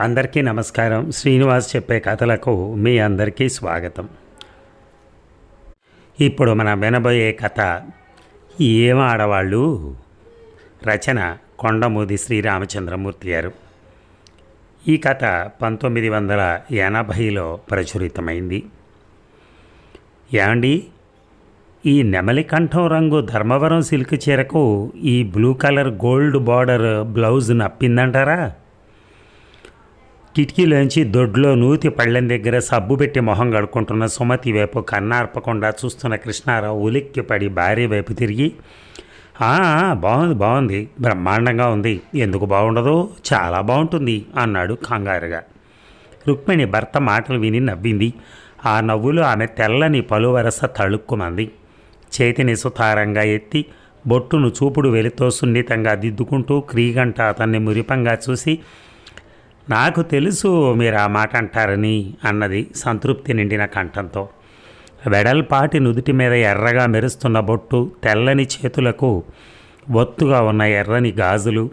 అందరికీ నమస్కారం. శ్రీనివాస్ చెప్పే కథలకు మీ అందరికీ స్వాగతం. ఇప్పుడు మనం వినబోయే కథ ఏం ఆడవాళ్ళు? రచన కొండమూది శ్రీరామచంద్రమూర్తి గారు. ఈ కథ పంతొమ్మిది వందల ఎనభైలో ప్రచురితమైంది. ఏమండి? ఈ నెమలి కంఠం రంగు ధర్మవరం సిల్క్ చీరకు ఈ blue colour gold border blouse నప్పిందంటారా? కిటికీలోంచి దొడ్లో నూతి పళ్ళెం దగ్గర సబ్బు పెట్టి మొహం కడుక్కుంటున్న సుమతి వైపు కన్నార్పకుండా చూస్తున్న కృష్ణారావు ఉలిక్కి పడి భార్య వైపు తిరిగి బాగుంది బాగుంది. బ్రహ్మాండంగా ఉంది. ఎందుకు బాగుండదు? చాలా బాగుంటుంది అన్నాడు కంగారుగా. రుక్మిణి భర్త మాటలు విని నవ్వింది. ఆ నవ్వులో ఆమె తెల్లని పలువరస తళుక్కుమంది. చేతిని సుతారంగా ఎత్తి బొట్టును చూపుడు వెలితో సున్నితంగా దిద్దుకుంటూ క్రీగంట అతన్ని మురిపంగా చూసి నాకు తెలుసు మీరు ఆ మాట అంటారని అన్నది సంతృప్తి నిండిన కంఠంతో. వెడల్పాటి నుదుటి మీద ఎర్రగా మెరుస్తున్న బొట్టు తెల్లని చేతులకు ఒత్తుగా ఉన్న ఎర్రని గాజులు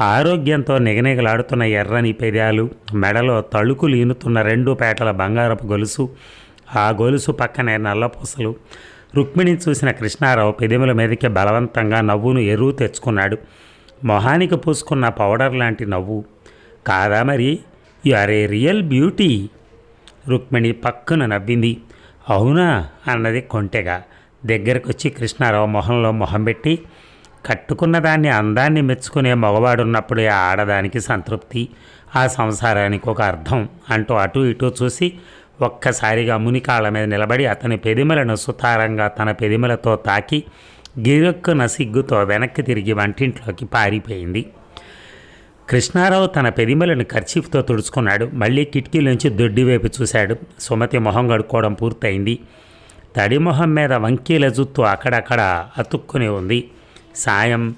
ఆరోగ్యంతో నిగనిగలాడుతున్న ఎర్రని పెదాలు మెడలో తళుకులు ఈనుతున్న రెండు పేటల బంగారపు గొలుసు ఆ గొలుసు పక్కనే నల్లపూసలు. రుక్మిణిని చూసిన కృష్ణారావు పెదిమల మీదకి బలవంతంగా నవ్వును ఎరువు తెచ్చుకున్నాడు. మొహానికి పూసుకున్న పౌడర్ లాంటి నవ్వు. కాదా మరి? You are a real beauty Rukmini పక్కన నవ్వింది. అవునా? అన్నది కొంటెగా. దగ్గరకొచ్చి కృష్ణారావు మొహంలో మొహం పెట్టి కట్టుకున్న దాన్ని అందాన్ని మెచ్చుకునే మగవాడున్నప్పుడే ఆడదానికి సంతృప్తి ఆ సంసారానికి ఒక అర్థం అంటూ అటు ఇటు చూసి ఒక్కసారిగా మునికాళ్ళ మీద నిలబడి అతని పెదిమలను సుతారంగా తన పెదిమలతో తాకి గిరక్కున సిగ్గుతో వెనక్కి తిరిగి వంటింట్లోకి పారిపోయింది. కృష్ణారావు తన పెదిమలను కర్చీఫ్తో తుడుచుకున్నాడు. మళ్ళీ కిటికీలోంచి దొడ్డి వైపు చూశాడు. సుమతి మొహం కడుక్కోవడం పూర్తయింది. తడి మొహం మీద వంకీల జుత్తు అక్కడక్కడ అతుక్కుని ఉంది. సాయం.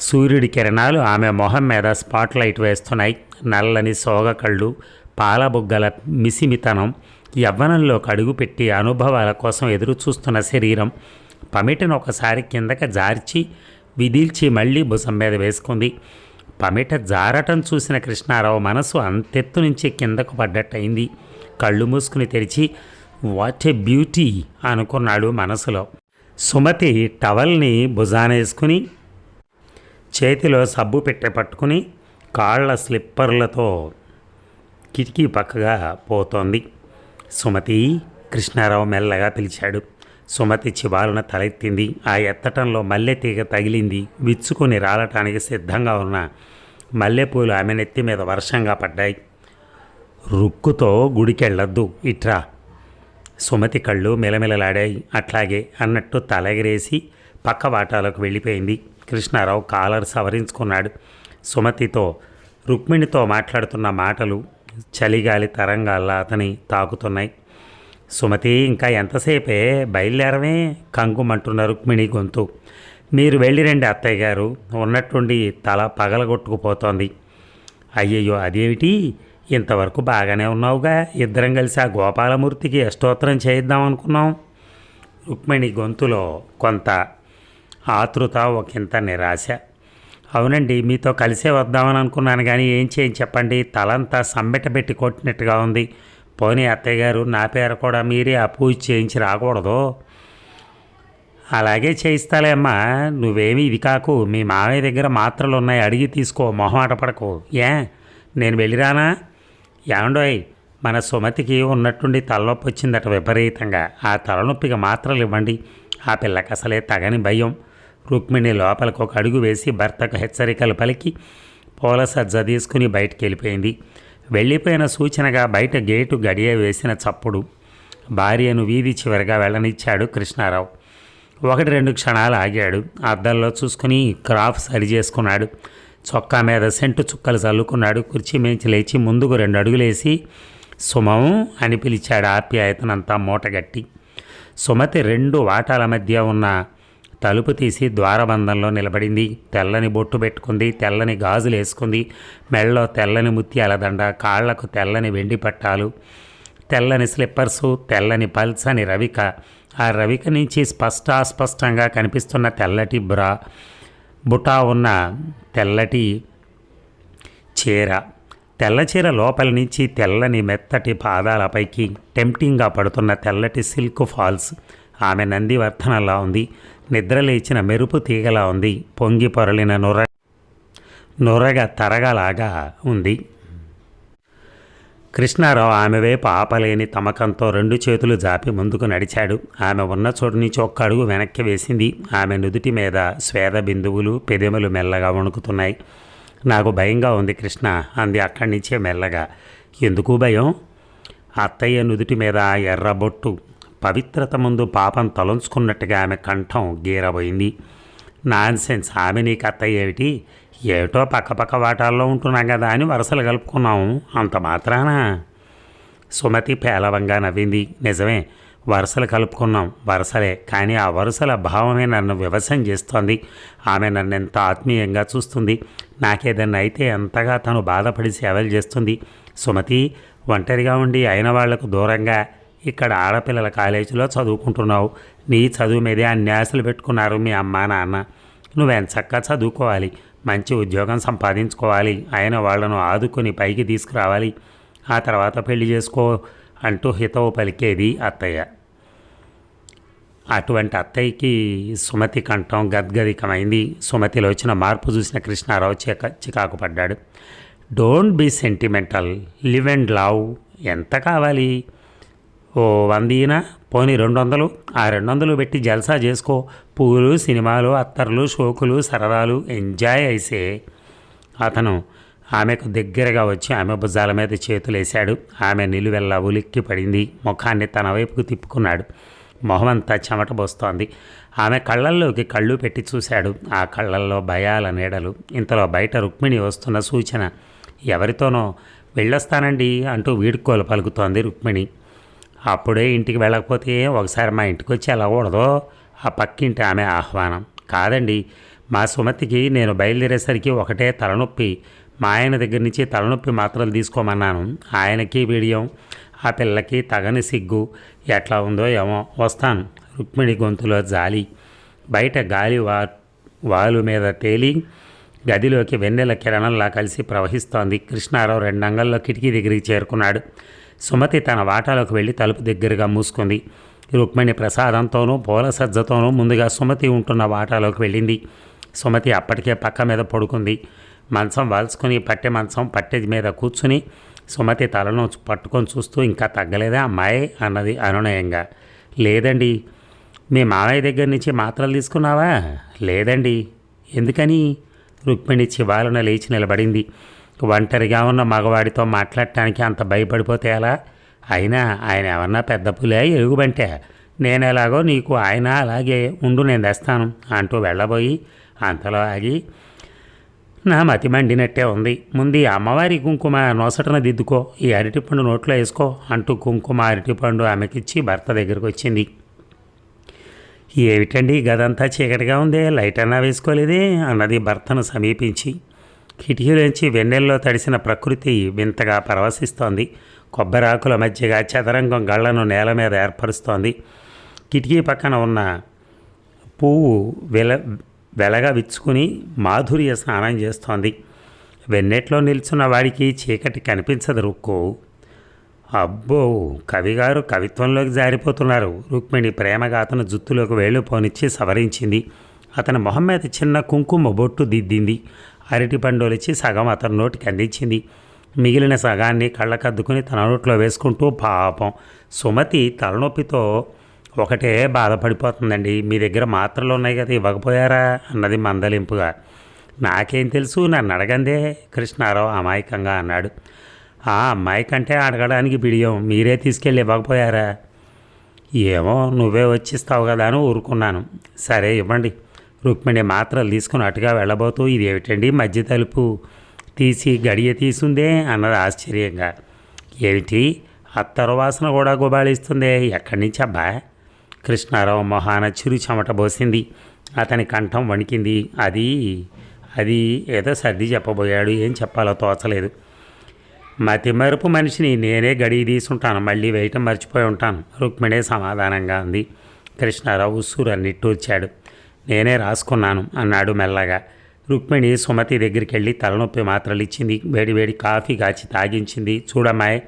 సూర్యుడి కిరణాలు ఆమె మొహం మీద స్పాట్ లైట్ వేస్తున్నాయి. నల్లని సోగ కళ్ళు పాలబుగ్గల మిసిమితనం యవ్వనంలో కడుగు పెట్టి అనుభవాల కోసం ఎదురు చూస్తున్న శరీరం పమిటను ఒకసారి కిందకి జార్చి విదిల్చి మళ్ళీ భుజం మీద వేసుకుంది. పమిట జారటం చూసిన కృష్ణారావు మనసు అంతెత్తు నుంచి కిందకు పడ్డట్టయింది. కళ్ళు మూసుకుని తెరిచి వాట్ ఏ బ్యూటీ! అనుకున్నాడు మనసులో. సుమతి టవల్ని భుజానేసుకుని చేతిలో సబ్బు పెట్టె పట్టుకుని కాళ్ళ స్లిప్పర్లతో కిటికీ పక్కగా పోతోంది. సుమతి కృష్ణారావు మెల్లగా పిలిచాడు. సుమతి చివాలున తలెత్తింది. ఆ ఎత్తటంలో మల్లె తీగ తగిలింది. విచ్చుకొని రాలటానికి సిద్ధంగా ఉన్న మల్లెపూలు ఆమె నెత్తి మీద వర్షంగా పడ్డాయి. రుక్కుతో గుడికెళ్ళొద్దు ఇట్రా. సుమతి కళ్ళు మెలమెలలాడాయి. అట్లాగే అన్నట్టు తలగిరేసి పక్క వాటాలకు వెళ్ళిపోయింది. కృష్ణారావు కాలర్ సవరించుకున్నాడు. సుమతితో రుక్మిణితో మాట్లాడుతున్న మాటలు చలిగాలి తరంగాల్లా అతని తాకుతున్నాయి. సుమతి ఇంకా ఎంతసేపే? బయలుదేరమే? కంగుమంటున్న రుక్మిణి గొంతు. మీరు వెళ్ళిరండి అత్తయ్య గారు. ఉన్నట్టుండి తల పగలగొట్టుకుపోతోంది. అయ్యయ్యో అదేమిటి? ఇంతవరకు బాగానే ఉన్నావుగా. ఇద్దరం కలిసి ఆ గోపాలమూర్తికి అష్టోత్తరం చేయిద్దాం అనుకున్నాం. రుక్మిణి గొంతులో కొంత ఆతృత ఒకంత నిరాశ. అవునండి మీతో కలిసే వద్దామని అనుకున్నాను కానీ ఏం చేయని చెప్పండి? తలంతా సమ్మెట పెట్టి కొట్టినట్టుగా ఉంది. పోనీ అత్తయ్య గారు నా పేరు కూడా మీరే ఆ పూజ చేయించి రాకూడదు. అలాగే చేయిస్తాలే అమ్మా నువ్వేమీ ఇది కాకు. మీ మామయ్య దగ్గర మాత్రలు ఉన్నాయి అడిగి తీసుకో. మొహమాట పడకు. ఏ? నేను వెళ్ళిరానా ఏమండోయ్? మన సుమతికి ఉన్నట్టుండి తలనొప్పి వచ్చిందట విపరీతంగా. ఆ తలనొప్పికి మాత్రలు ఇవ్వండి. ఆ పిల్లకి అసలే తగని భయం. రుక్మిణి లోపలికి ఒక అడుగు వేసి భర్తకు హెచ్చరికలు పలికి పూల సజ్జ తీసుకుని బయటికి వెళ్ళిపోయింది వెళ్ళిపోయిన సూచనగా బయట గేటు గడియ వేసిన చప్పుడు భార్యను వీధి చివరిగా వెళ్ళనిచ్చాడు కృష్ణారావు. ఒకటి రెండు క్షణాలు ఆగాడు. అద్దంలో చూసుకుని క్రాఫ్ సరి చేసుకున్నాడు. చొక్కా మీద సెంటు చుక్కలు చల్లుకున్నాడు. కుర్చీ మేంచి లేచి ముందుకు రెండు అడుగులేసి సుమం అని పిలిచాడు ఆప్యాయతనంతా మూటగట్టి. సుమతి రెండు వాటాల మధ్య ఉన్న తలుపు తీసి ద్వారబంధంలో నిలబడింది. తెల్లని బొట్టు పెట్టుకుంది. తెల్లని గాజులు వేసుకుంది. మెళ్ళలో తెల్లని ముత్యాల దండ కాళ్ళకు తెల్లని వెండి పట్టాలు తెల్లని స్లిప్పర్సు తెల్లని పల్సని రవిక. ఆ రవిక నుంచి స్పష్టాస్పష్టంగా కనిపిస్తున్న తెల్లటి బ్రా బుటా ఉన్న తెల్లటి చీర. తెల్ల చీర లోపల నుంచి తెల్లని మెత్తటి పాదాలపైకి టెంప్టింగ్గా పడుతున్న తెల్లటి సిల్క్ ఫాల్స్. ఆమె నందివర్ధనలా ఉంది. నిద్రలేచిన మెరుపు తీగలా ఉంది. పొంగి పొరలిన నొర నొరగ తరగలాగా ఉంది. కృష్ణారావు ఆమె వైపు ఆపలేని తమకంతో రెండు చేతులు జాపి ముందుకు నడిచాడు. ఆమె ఉన్న చోటు నుంచి ఒక్క అడుగు వెనక్కి వేసింది. ఆమె నుదుటి మీద స్వేద బిందువులు పెదెములు మెల్లగా వణుకుతున్నాయి. నాకు భయంగా ఉంది కృష్ణ అంది అక్కడి నుంచే మెల్లగా. ఎందుకు భయం? అత్తయ్య నుదుటి మీద ఎర్రబొట్టు పవిత్రత ముందు పాపం తలంచుకున్నట్టుగా ఆమె కంఠం గీరబోయింది. నాన్సెన్స్. ఆమె నీకు అత్తయ్య ఏమిటి? ఏటో పక్కపక్క వాటాల్లో ఉంటున్నాం కదా అని వరుసలు కలుపుకున్నాము అంత మాత్రాన? సుమతి పేలవంగా నవ్వింది. నిజమే వరుసలు కలుపుకున్నాం. వరుసలే కానీ ఆ వరుసల భావమే నన్ను వివసం చేస్తోంది. ఆమె నన్ను ఎంత ఆత్మీయంగా చూస్తుంది. నాకేదన్నా అయితే ఎంతగా తను బాధపడి సేవలు చేస్తుంది. సుమతి ఒంటరిగా ఉండి అయిన వాళ్ళకు దూరంగా ఇక్కడ ఆడపిల్లల కాలేజీలో చదువుకుంటున్నావు. నీ చదువు మీదే అన్యాసలు పెట్టుకున్నారు మీ అమ్మా నాన్న. నువ్వెంచక్కా చదువుకోవాలి. మంచి ఉద్యోగం సంపాదించుకోవాలి. ఆయన వాళ్ళను ఆదుకొని పైకి తీసుకురావాలి. ఆ తర్వాత పెళ్ళి చేసుకో అంటూ హితవు పలికేది అత్తయ్య. అటువంటి అత్తయ్యకి సుమతి కంఠం గద్గదికమైంది. సుమతిలో వచ్చిన మార్పు చూసిన కృష్ణారావు చిక చికాకు పడ్డాడు. Don't be sentimental. Live and love. ఎంత కావాలి? ఓ వందీన? పోనీ రెండు వందలు ఆ రెండు వందలు పెట్టి జల్సా చేసుకో. పూలు సినిమాలు అత్తర్లు షోకులు సరదాలు ఎంజాయ్ అయితే అతను ఆమెకు దగ్గరగా వచ్చి ఆమె భుజాల మీద చేతులేశాడు. ఆమె నిలువెల్లా ఉలిక్కి పడింది. ముఖాన్ని తన వైపుకు తిప్పుకున్నాడు. మొహమంతా చెమటబోస్తోంది ఆమె కళ్ళల్లోకి కళ్ళు పెట్టి చూశాడు. ఆ కళ్ళల్లో భయాల నీడలు. ఇంతలో బయట రుక్మిణి వస్తున్న సూచన ఎవరితోనో? వెళ్ళొస్తానండి అంటూ వీడుకోలు పలుకుతోంది రుక్మిణి. అప్పుడే ఇంటికి వెళ్ళకపోతే ఒకసారి మా ఇంటికి వచ్చి వెళ్ళకూడదు ఆ పక్కింటి ఆమె ఆహ్వానం. కాదండి మా సుమతికి నేను బయలుదేరేసరికి ఒకటే తలనొప్పి. మా ఆయన దగ్గర నుంచి తలనొప్పి మాత్రలు తీసుకోమన్నాను. ఆయనకి వీడియం ఆ పిల్లకి తగని సిగ్గు ఎట్లా ఉందో ఏమో. వస్తాను రుక్మిణి గొంతులో జాలి. బయట గాలి వా వాలు మీద తేలి గదిలోకి వెన్నెల కిరణంలా కలిసి ప్రవహిస్తోంది. కృష్ణారావు రెండంగల్లో కిటికీ దగ్గరికి చేరుకున్నాడు. సుమతి తన వాటాలోకి వెళ్ళి తలుపు దగ్గరగా మూసుకుంది. రుక్మిణి ప్రసాదంతోనూ పూల సజ్జతోనూ ముందుగా సుమతి ఉంటున్న వాటాలోకి వెళ్ళింది. సుమతి అప్పటికే పక్క మీద పడుకుంది. మంచం వాల్చుకుని పట్టె మంచం పట్టె మీద కూర్చుని సుమతి తలను పట్టుకొని చూస్తూ ఇంకా తగ్గలేదా అమ్మాయి? అన్నది అనునయంగా. లేదండి. మీ మామయ్య దగ్గర నుంచి మాత్రలు తీసుకున్నావా? లేదండి. ఎందుకని? రుక్మిణి చివాలన లేచి నిలబడింది. ఒంటరిగా ఉన్న మగవాడితో మాట్లాడటానికి అంత భయపడిపోతే ఎలా? అయినా ఆయన ఏమన్నా పెద్ద పులే ఎరుగుబంటే నేను ఎలాగో నీకు ఆయన అలాగే ఉండు నేను తెస్తాను అంటూ వెళ్ళబోయి అంతలో ఆగి నా మతి మండినట్టే ఉంది. ముందు అమ్మవారి కుంకుమ నొసటన దిద్దుకో ఈ అరటిపండు నోట్లో వేసుకో అంటూ కుంకుమ అరటిపండు ఆమెకిచ్చి భర్త దగ్గరకు వచ్చింది ఏమిటండి గదంతా చీకటిగా ఉంది? లైట్ అన్నా వేసుకోలేదే? అన్నది భర్తను సమీపించి. కిటికీలోంచి వెన్నెల్లో తడిసిన ప్రకృతి వింతగా పరవశిస్తోంది. కొబ్బరాకుల మధ్యగా చదరంగం గళ్ళను నేల మీద ఏర్పరుస్తోంది. కిటికీ పక్కన ఉన్న పువ్వు వెల వెలగా విచ్చుకుని మాధుర్య స్నానం చేస్తోంది. వెన్నెట్లో నిల్చున్న వాడికి చీకటి కనిపించదు రుక్కు. అబ్బో కవిగారు కవిత్వంలోకి జారిపోతున్నారు. రుక్మిణి ప్రేమగా అతను జుత్తులోకి వేళ్ళు పోనిచ్చి సవరించింది. అతని మొహం మీద చిన్న కుంకుమ బొట్టు దిద్దింది. అరటి పండులిచ్చి సగం అతని నోటికి అందించింది. మిగిలిన సగాన్ని కళ్ళకద్దుకుని తన నోట్లో వేసుకుంటూ పాపం. సుమతి తలనొప్పితో ఒకటే బాధపడిపోతుందండి. మీ దగ్గర మాత్రలు ఉన్నాయి కదా ఇవ్వకపోయారా? అన్నది మందలింపుగా. నాకేం తెలుసు నన్ను అడగందే కృష్ణారావు అమాయకంగా అన్నాడు. ఆ అమ్మాయి కంటే అడగడానికి బిడియం మీరే తీసుకెళ్ళి ఇవ్వకపోయారా? ఏమో నువ్వే వచ్చిస్తావు కదా అని ఊరుకున్నాను. సరే ఇవ్వండి. రుక్మిణి మాత్రలు తీసుకుని అటుగా వెళ్ళబోతూ ఇది ఏమిటండి మధ్య తలుపు? తీసి గడియ తీసుందే? అన్నది ఆశ్చర్యంగా. ఏమిటి? అత్తరు వాసన కూడా గుబాళిస్తుందే? ఎక్కడి నుంచి అబ్బా? కృష్ణారావు మొహాన చిరు చెమట పోసింది. అతని కంఠం వణికింది. అది అది ఏదో సర్ది చెప్పబోయాడు. ఏం చెప్పాలో తోచలేదు. మతిమరుపు మనిషిని నేనే గడియ తీసుంటాను. మళ్ళీ వేయటం మర్చిపోయి ఉంటాను. రుక్మిణే సమాధానంగా ఉంది కృష్ణారావు ఉస్సూరు వచ్చాడు నేనే రాసుకున్నాను అన్నాడు మెల్లగా. రుక్మిణి సుమతి దగ్గరికి వెళ్ళి తలనొప్పి మాత్రలు ఇచ్చింది వేడి వేడి కాఫీ కాచి తాగించింది. చూడమ్మాయ్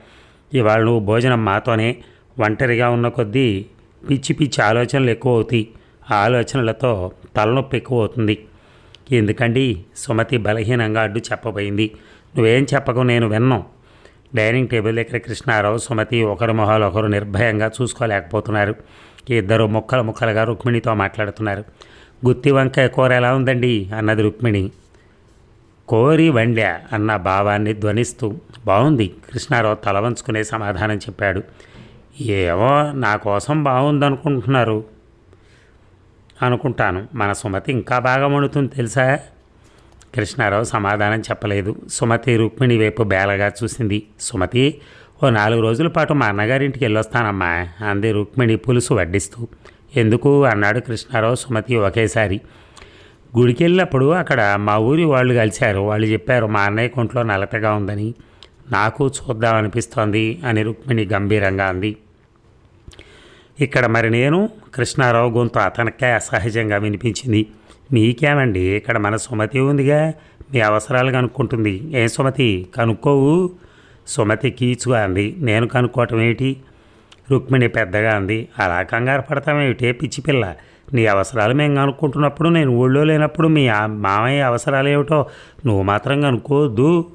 ఇవాళ నువ్వు భోజనం మాతోనే ఒంటరిగా ఉన్న కొద్దీ పిచ్చి పిచ్చి ఆలోచనలు ఎక్కువ అవుతాయి ఆ ఆలోచనలతో తలనొప్పి ఎక్కువ అవుతుంది ఎందుకండి? సుమతి బలహీనంగా అడ్డు చెప్పబోయింది. నువ్వేం చెప్పకు నేను విన్నాం. డైనింగ్ టేబుల్ దగ్గర కృష్ణారావు సుమతి ఒకరి మొహాలు ఒకరు నిర్భయంగా చూసుకోలేకపోతున్నారు. ఇద్దరు ముక్కలు ముక్కలుగా రుక్మిణితో మాట్లాడుతున్నారు. గుత్తి వంకాయ కూర ఎలా ఉందండి? అన్నది రుక్మిణి. కోరి వండ్యా అన్న భావాన్ని ధ్వనిస్తూ బాగుంది కృష్ణారావు తల వంచుకునే సమాధానం చెప్పాడు. ఏమో నా కోసం బాగుందనుకుంటున్నారు అనుకుంటాను. మన సుమతి ఇంకా బాగా వండుతుంది తెలుసా? కృష్ణారావు సమాధానం చెప్పలేదు. సుమతి రుక్మిణి వైపు బేలగా చూసింది. సుమతి ఓ నాలుగు రోజుల పాటు మా అన్నగారింటికి వెళ్ళొస్తానమ్మా అంది రుక్మిణి పులుసు వడ్డిస్తూ. ఎందుకు అన్నాడు కృష్ణారావు సుమతి ఒకేసారి. గుడికి వెళ్ళినప్పుడు అక్కడ మా ఊరి వాళ్ళు కలిశారు. వాళ్ళు చెప్పారు మా అన్నయ్య కొంట్లో నలతగా ఉందని. నాకు చూద్దామనిపిస్తోంది అని రుక్మిణి గంభీరంగా అంది. ఇక్కడ మరి నేను? కృష్ణారావు గొంతు అతనికే అసహజంగా వినిపించింది. మీకేమండి? ఇక్కడ మన సుమతి ఉందిగా. మీ అవసరాలు కనుక్కుంటుంది. ఏం సుమతి? కనుక్కోవు? సుమతి కీచుగా అంది. నేను కనుక్కోవటం ఏమిటి? రుక్మిణి పెద్దగా అంది. అలా కంగారు పడతామేమిటే పిచ్చి పిల్ల? నీ అవసరాలు మేము కనుక్కుంటున్నప్పుడు నేను ఊళ్ళో లేనప్పుడు మీ ఆ- మామయ్య అవసరాలు ఏమిటో నువ్వు మాత్రం కనుక్కోవద్దు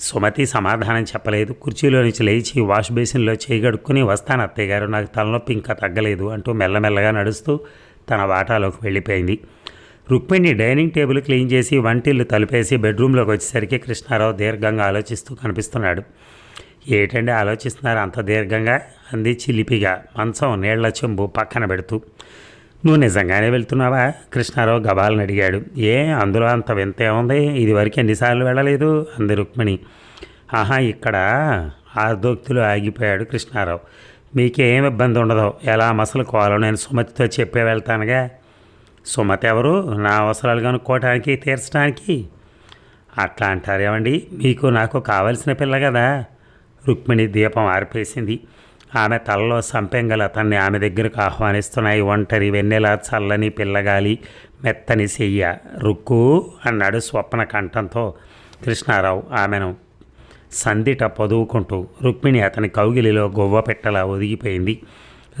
సుమతి సమాధానం చెప్పలేదు. కుర్చీలో నుంచి లేచి వాష్ బేసిన్లో చేయి వస్తాను అత్తయ్య గారు నాకు తలనొప్పి ఇంకా తగ్గలేదు అంటూ మెల్లమెల్లగా నడుస్తూ తన వాటాలోకి వెళ్ళిపోయింది. రుక్మిణి డైనింగ్ టేబుల్ క్లీన్ చేసి వంటిల్లు తలుపేసి బెడ్రూమ్లోకి వచ్చేసరికి కృష్ణారావు దీర్ఘంగా ఆలోచిస్తూ కనిపిస్తున్నాడు. ఏటండి ఆలోచిస్తున్నారు అంత దీర్ఘంగా? అంది చిలిపిగా. మంచం నీళ్ళ చెంబు పక్కన పెడుతూ. నువ్వు నిజంగానే వెళ్తున్నావా? కృష్ణారావు గబాలను అడిగాడు. ఏ అందులో అంత వింత ఏముంది? ఇదివరకు ఎన్నిసార్లు వెళ్ళలేదు? అంది రుక్మిణి. ఆహా ఇక్కడ ఆర్దోక్తిలో ఆగిపోయాడు కృష్ణారావు. మీకేం ఇబ్బంది ఉండదు. ఎలా మసలుకోవాలో నేను సుమతితో చెప్పే వెళ్తానుగా? సుమతి ఎవరు? నా అవసరాలు కనుక్కోవటానికి తీర్చడానికి? అట్లా అంటారేమండి? మీకు నాకు కావలసిన పిల్ల కదా. రుక్మిణి దీపం ఆర్పేసింది. ఆమె తలలో సంపెంగల అతన్ని ఆమె దగ్గరకు ఆహ్వానిస్తున్నాయి ఒంటరి వెన్నెల చల్లని పిల్లగాలి మెత్తని చెయ్య. రుక్కు అన్నాడు స్వప్న కంఠంతో కృష్ణారావు ఆమెను సందిట పొదువుకుంటూ. రుక్మిణి అతని కౌగిలిలో గొవ్వ పెట్టలా ఒదిగిపోయింది.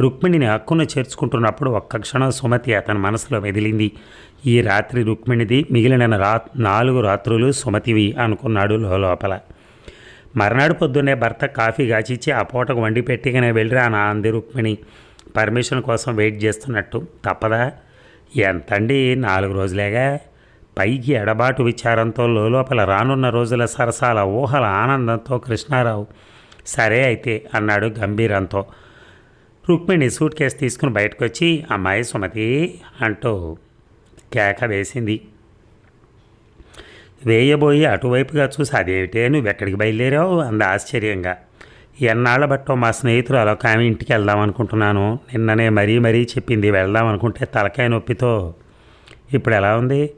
రుక్మిణిని హక్కును చేర్చుకుంటున్నప్పుడు ఒక్క క్షణం సుమతి అతని మనసులో మెదిలింది. ఈ రాత్రి రుక్మిణిది మిగిలిన రా నాలుగు రాత్రులు సుమతివి అనుకున్నాడు లోపల. మర్నాడు పొద్దున్నే భర్త కాఫీ కాచిచ్చి ఆ పూటకు వండి పెట్టిగానే వెళ్ళిరా నా అంది రుక్మిణి. పర్మిషన్ కోసం వెయిట్ చేస్తున్నట్టు. తప్పదా? ఎంతండి? నాలుగు రోజులేగా? పైకి ఎడబాటు విచారంతో లోపల రానున్న రోజుల సరసాల ఊహల ఆనందంతో కృష్ణారావు సరే అయితే అన్నాడు గంభీరంతో. రుక్మిణి సూట్ కేసు తీసుకుని బయటకు వచ్చి అమ్మాయి సుమతి అంటూ కేక వేసింది. వేయబోయి అటువైపుగా చూసి అదేమిటే నువ్వు ఎక్కడికి బయలుదేరావు అంది ఆశ్చర్యంగా. ఎన్నాళ్ళ బట్టో మా స్నేహితురాలు ఒక ఆమె ఇంటికి వెళ్దాం అనుకుంటున్నాను. నిన్ననే మరీ మరీ చెప్పింది వెళ్దాం అనుకుంటే తలకాయ నొప్పితో. ఇప్పుడు ఎలా ఉంది?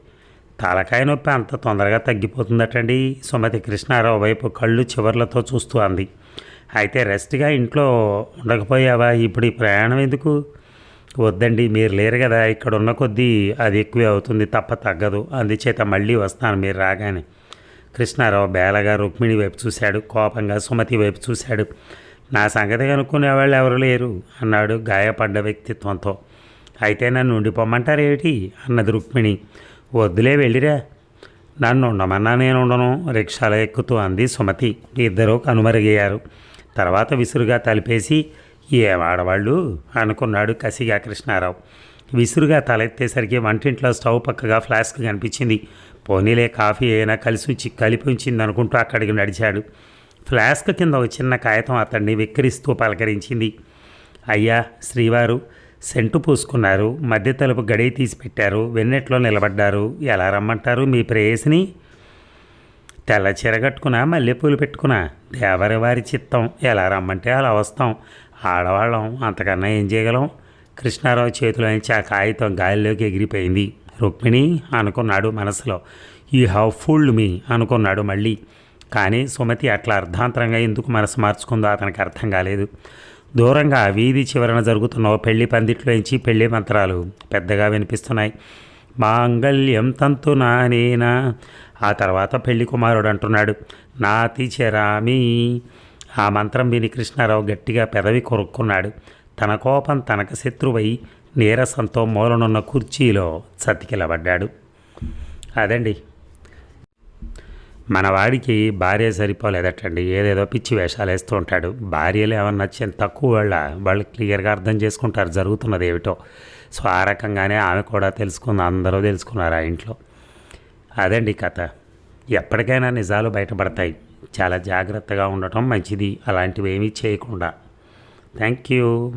తలకాయ నొప్పి అంత తొందరగా తగ్గిపోతుందటండి. సుమతి కృష్ణారావు వైపు కళ్ళు చివర్లతో చూస్తూ అంది. అయితే రెస్ట్గా ఇంట్లో ఉండకపోయావా? ఇప్పుడు ఈ ప్రయాణం ఎందుకు? వద్దండి మీరు లేరు కదా ఇక్కడ ఉన్న కొద్దీ అది ఎక్కువే అవుతుంది తప్ప తగ్గదు. అందుచేత మళ్ళీ వస్తాను మీరు రాగానే. కృష్ణారావు బేలగా రుక్మిణి వైపు చూశాడు కోపంగా సుమతి వైపు చూశాడు. నా సంగతి కనుక్కునేవాళ్ళు ఎవరు లేరు అన్నాడు గాయపడ్డ వ్యక్తిత్వంతో అయితే నన్ను ఉండిపోమ్మంటారేమిటి అన్నది రుక్మిణి. వద్దులే వెళ్ళిరా. నన్ను ఉండమన్నా నేను ఉండను రిక్షాలో ఎక్కుతూ అంది సుమతి. ఇద్దరూ కనుమరుగయ్యారు. తర్వాత విసురుగా తలిపేసి ఏం ఆడవాళ్ళు అనుకున్నాడు కసిగా కృష్ణారావు. విసురుగా తలెత్తేసరికి వంటింట్లో స్టవ్ పక్కగా ఫ్లాస్క్ కనిపించింది. పోనీలే కాఫీ అయినా కలిసి ఉంచి కలిపి ఉంచింది అనుకుంటూ అక్కడికి నడిచాడు. ఫ్లాస్క్ కింద ఒక చిన్న కాగితం అతన్ని విక్కిరిస్తూ పలకరించింది. అయ్యా శ్రీవారు సెంటు పూసుకున్నారు మధ్య తలుపు గడియ తీసి పెట్టారు వెన్నెట్లో నిలబడ్డారు. ఎలా రమ్మంటారు మీ ప్రేయసిని? తెల్ల చీర కట్టుకున్నా మల్లెపూలు పెట్టుకున్నా దేవరి వారి చిత్తం. ఎలా రమ్మంటే అలా వస్తాం. ఆడవాళ్ళం అంతకన్నా ఏం చేయగలం? కృష్ణారావు చేతిలో నుంచి ఆ కాగితం గాలిలోకి ఎగిరిపోయింది. రుక్మిణి అనుకున్నాడు మనసులో యూ హ్యావ్ ఫుల్డ్ మీ అనుకున్నాడు మళ్ళీ. కానీ సుమతి అట్లా అర్ధాంతరంగా ఎందుకు మనసు మార్చుకుందో అతనికి అర్థం కాలేదు. దూరంగా వీధి చివరన జరుగుతున్న పెళ్ళి పెళ్ళి పందిట్లోంచి పెళ్ళి మంత్రాలు పెద్దగా వినిపిస్తున్నాయి. మాంగళ్యం తంతు నానేనా ఆ తర్వాత పెళ్ళి కుమారుడు అంటున్నాడు. నాతి చెరామి ఆ మంత్రం విని కృష్ణారావు గట్టిగా పెదవి కొరుక్కున్నాడు. తన కోపం తనకు శత్రువై నీరసంతో మూలనున్న కుర్చీలో చతికిలబడ్డాడు. అదండి. మన వాడికి భార్య సరిపోలేదటండి. ఏదేదో పిచ్చి వేషాలు వేస్తూ ఉంటాడు. భార్యలు ఏమన్నా నచ్చిన తక్కువ వాళ్ళ వాళ్ళు క్లియర్గా అర్థం చేసుకుంటారు. జరుగుతున్నది ఏమిటో. సో ఆ రకంగానే ఆమె కూడా తెలుసుకుంది. అందరూ తెలుసుకున్నారు ఆ ఇంట్లో. అదండి కథ. ఎప్పటికైనా నిజాలు బయటపడతాయి. చాలా జాగ్రత్తగా ఉండటం మంచిది. అలాంటివి ఏమీ చేయకుండా. Thank you